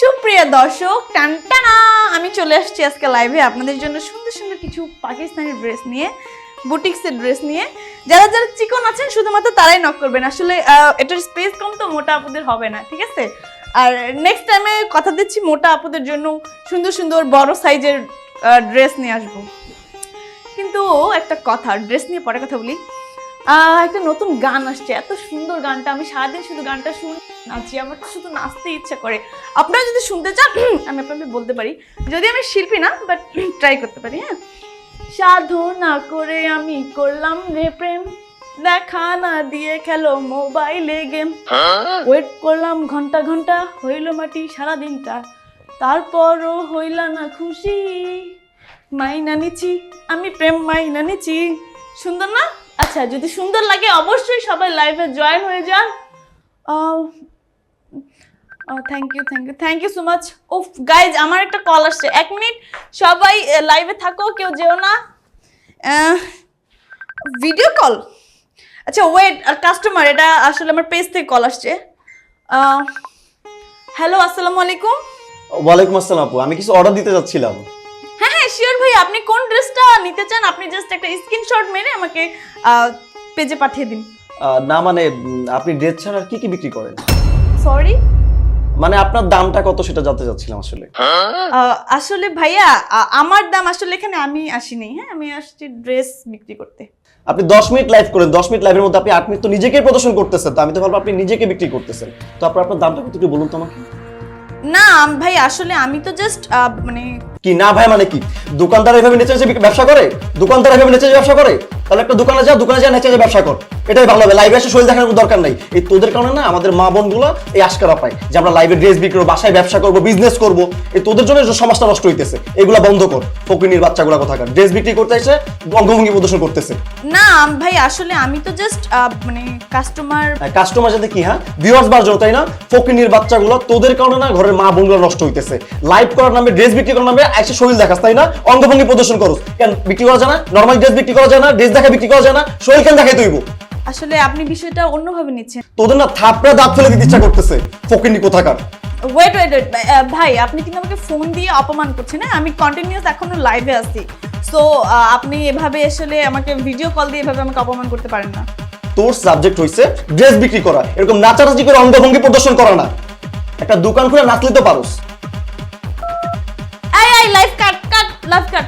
সুপ্রিয় দর্শক টানটানা আমি চলে আসছি আজকে লাইভে আপনাদের জন্য সুন্দর সুন্দর কিছু পাকিস্তানি ড্রেস নিয়ে, বুটিক্সের ড্রেস নিয়ে। যারা যারা চিকন আছেন, শুধুমাত্র তারাই নক করবেন। আসলে এটার স্পেস কম তো, মোটা আপুদের হবে না, ঠিক আছে? আর নেক্সট টাইমে কথা দিচ্ছি মোটা আপুদের জন্য সুন্দর সুন্দর বড় সাইজের ড্রেস নিয়ে আসব। কিন্তু একটা কথা ড্রেস নিয়ে পরে কথা বলি। একটা নতুন গান আসছে, এত সুন্দর গানটা, আমি সারাদিন শুধু গানটা শুন। নাচি আমার তো শুধু নাচতে ইচ্ছা করে। আপনারা যদি শুনতে চান আমি আপনাদের বলতে পারি। যদি আমি শিল্পী না বাট ট্রাই করতে পারি হ্যাঁ? সাধনা করে আমি করলাম রে প্রেম। দেখা না দিয়ে খেলো মোবাইলে গেম। ওয়েট করলাম ঘণ্টা ঘণ্টা হইল মাটি সারা দিনটা তারপরও হইলা না খুশি। মাইনা নিচ্ছি আমি প্রেম মাইনা নিচ্ছি। সুন্দর না? আচ্ছা যদি সুন্দর লাগে অবশ্যই সবাই লাইভে জয়েন হয়ে যান। Thank you thank you thank you so much of guys আমার একটা কল আসছে। এক মিনিট সবাই লাইভে থাকো কেউ যেও না। ভিডিও কল আচ্ছা ওয়েট কাস্টমার এটা আসলে আমার পেজ থেকে কল আসছে। হ্যালো আসসালামু আলাইকুম। ওয়ালাইকুম আসসালাম আপু আমি কিছু অর্ডার দিতে যাচ্ছিলাম। হ্যাঁ হ্যাঁ শিওর ভাই আপনি কোন ড্রেসটা নিতে চান আপনি জাস্ট একটা স্ক্রিনশট মেরে আমাকে পেজে পাঠিয়ে দিন। না মানে আপনি ড্রেস ছাড়া আর কি কি বিক্রি করেন? সরি মানে আপনার দামটা কত সেটা জানতে চাচ্ছিলাম আসলে। আসলে ভাইয়া আমার দাম আসলে এখানে আমি আসিনি হ্যাঁ? আমি আসছি ড্রেস বিক্রি করতে। আপনি দশ মিনিট লাইভ করেন দশ মিনিট লাইভের মধ্যে আপনি আট মিনিট তো নিজেকেই প্রদর্শন করতেছেন তো আমি তো ভাবলাম আপনি নিজেকে বিক্রি করতেছেন। তো আপনার আপনার দামটা কত একটু বলুন তো আমাকে। না ভাই আসলে আমি তো জাস্ট মানে কি না ভাই মানে কি? দোকানদার এভাবে নেচে ব্যবসা করে? দোকানদার এভাবে নেচে নেচে ব্যবসা করে? তাহলে একটা দোকানে যা দোকানে যা নেচে ব্যবসা কর। এটাই ভালো হবে। লাইভে এসে শরীর দেখানোর দরকার নাই। এই তোদের কারণে না আমাদের মা বোনগুলো এই আশকারা পায় যে আমরা লাইভে ড্রেস বিক্রি করব বাসায় ব্যবসা করব বিজনেস করব। এই তোদের জন্য যে সমাজটা নষ্ট হইতেছে এগুলা বন্ধ কর। ফকিনির বাচ্চাগুলা কোথাকার। ড্রেস বিক্রি করতে এসে অঙ্গভঙ্গি প্রদর্শন করতেছে। না ভাই আসলে আমি তো জাস্ট মানে কাস্টমার কাস্টমার যাতে কি হ্যাঁ? ভিউয়ার্স বার জন্য তাই না? ফকিনির বাচ্চাগুলো তোদের কারণে না ঘরের মা বোনগুলো নষ্ট হইতেছে। লাইভ করার নামে ড্রেস বিক্রি করার নামে এসে শরীর দেখাস তাই না? অঙ্গভঙ্গি প্রদর্শন করো কেন? বিক্রি করা যায় না? নর্মাল ড্রেস বিক্রি করা যায় না? ড্রেস দেখা বিক্রি করা যায় না শরীর কেন দেখাই তুইব আসলে আপনি বিষয়টা অন্যভাবে নিচ্ছেন। তোদের না থাপড়া দাঁত ফেলে দিতে ইচ্ছা করতেছে ফকিনি কোথাকার? ওয়েট ওয়েট ওয়েট ভাই আপনি কিন্তু আমাকে ফোন দিয়ে অপমান করছেন হ্যাঁ? আমি কন্টিনিউয়াস এখনও লাইভে আছি। সো আপনি এভাবে আসলে আমাকে ভিডিও কল দিয়ে এভাবে আমাকে অপমান করতে পারেন না। তোর সাবজেক্ট হইছে ড্রেস বিক্রি করা এরকম নাচানাচি করে অঙ্গভঙ্গি প্রদর্শন করা না। একটা দোকান খুলে নাচলে তো পারোস। আই I live cut cut live cut